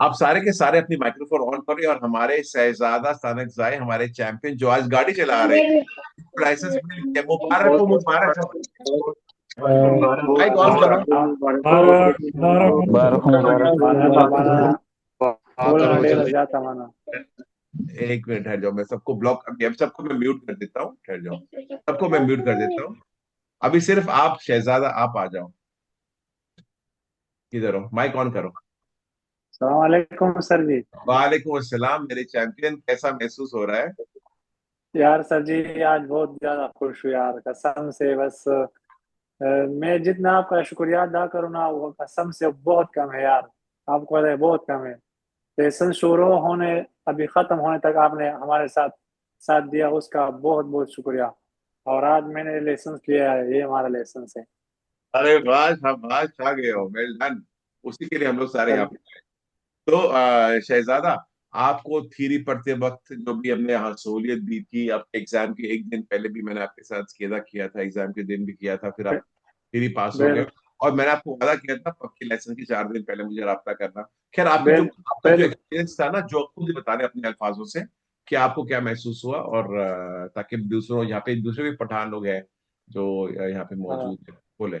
आप सारे के सारे अपनी माइक्रोफोन ऑन करें और हमारे शहजादा सनक जाए हमारे चैंपियन जो आज गाड़ी चला रहे हैं। मुबारक हो मुबारक एक मिनट ठहर जाओ मैं सबको ब्लॉक अब सबको मैं म्यूट कर देता हूँ। ठहर जाओ। सबको मैं म्यूट कर देता हूँ। अभी सिर्फ़ आप शहजादा आप आ जाओ। किधर हो माइक ऑन करो। सर जी वालेकुम अस्सलाम मेरे चैंपियन कैसा महसूस हो रहा है? यार सर जी आज बहुत ज़्यादा खुश हूँ यार कसम से बस आ, मैं जितना आपका शुक्रिया अदा करूँ ना वो कसम से बहुत कम है यार। आपको पता है बहुत कम है। लेसन शुरू होने अभी खत्म होने तक आपने हमारे साथ साथ दिया उसका बहुत बहुत शुक्रिया। और आज मैंने लेसन किया है ये हमारा लेसन है। अरे वाह शाबाश छा गए हो वेल डन उसी के लिए हम लोग सारे यहाँ पे। तो शहजादा आपको थ्योरी पढ़ते वक्त जो भी हमने यहाँ सहूलियत दी थी अब एग्ज़ाम के एक दिन पहले भी मैंने आपके साथ स्केदा किया था एग्ज़ाम के दिन भी किया था फिर आप थ्योरी पास हो गए। और मैंने आपको वादा किया था पक्के लेसन के चार दिन पहले मुझे रहा करना। खैर आपका जो आपका जो एक्सपीरियंस था ना जो खुद बताने अपने अल्फाजों से कि आपको क्या महसूस हुआ और ताकि दूसरों यहाँ पे दूसरे भी पठान लोग हैं जो यहाँ पे मौजूद है बोले।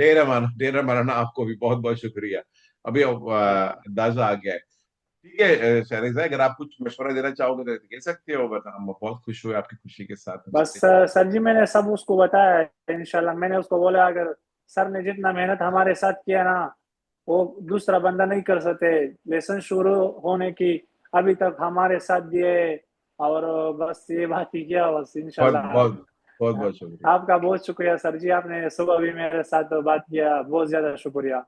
डेरा माना डेरा माराना आपको भी बहुत बहुत शुक्रिया अभी अब, अ, अंदाजा आ गया है ठीक है शहरेजा अगर आप कुछ मशवरा देना चाहोगे तो कह सकते हो बता हम बहुत खुश हुए आपकी खुशी के साथ बस सर जी मैंने सब उसको बताया इंशाल्लाह। मैंने उसको बोला अगर सर ने जितना मेहनत हमारे साथ किया ना वो दूसरा बंदा नहीं कर सकते। लेसन शुरू होने की अभी तक हमारे साथ दिए और बस ये बात ही किया बस इंशाल्लाह। बहुत बहुत बहुत शुक्रिया। आपका बहुत शुक्रिया सर जी आपने सुबह भी मेरे साथ बात किया बहुत ज़्यादा शुक्रिया।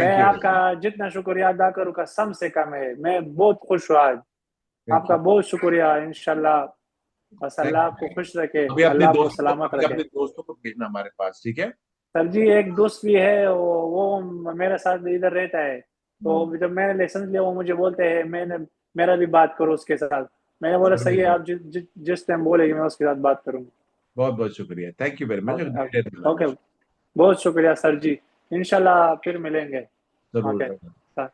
मैं यू आपका जितना शुक्रिया अदा करूँ का सम से कम है। मैं बहुत खुश हूँ आज। आपका बहुत शुक्रिया इंशाल्लाह। बस अल्लाह आपको खुश रखे। अल्लाह दोस्तों सलामत रखे। अपने दोस्तों को भेजना हमारे पास ठीक है? सर जी एक दोस्त भी है वो, वो मेरे साथ इधर रहता है। तो जब मैंने लेसन लिया वो मुझे बोलते हैं मैंने मेरा भी बात करो उसके साथ। मैंने बोला सही है आप जि, जि, जिस टाइम बोलेगी मैं उसके साथ बात करूँगा। बहुत बहुत शुक्रिया। Thank you very much okay बहुत शुक्रिया सर जी। इंशाल्लाह फिर मिलेंगे ज़रूर। ज़रूर।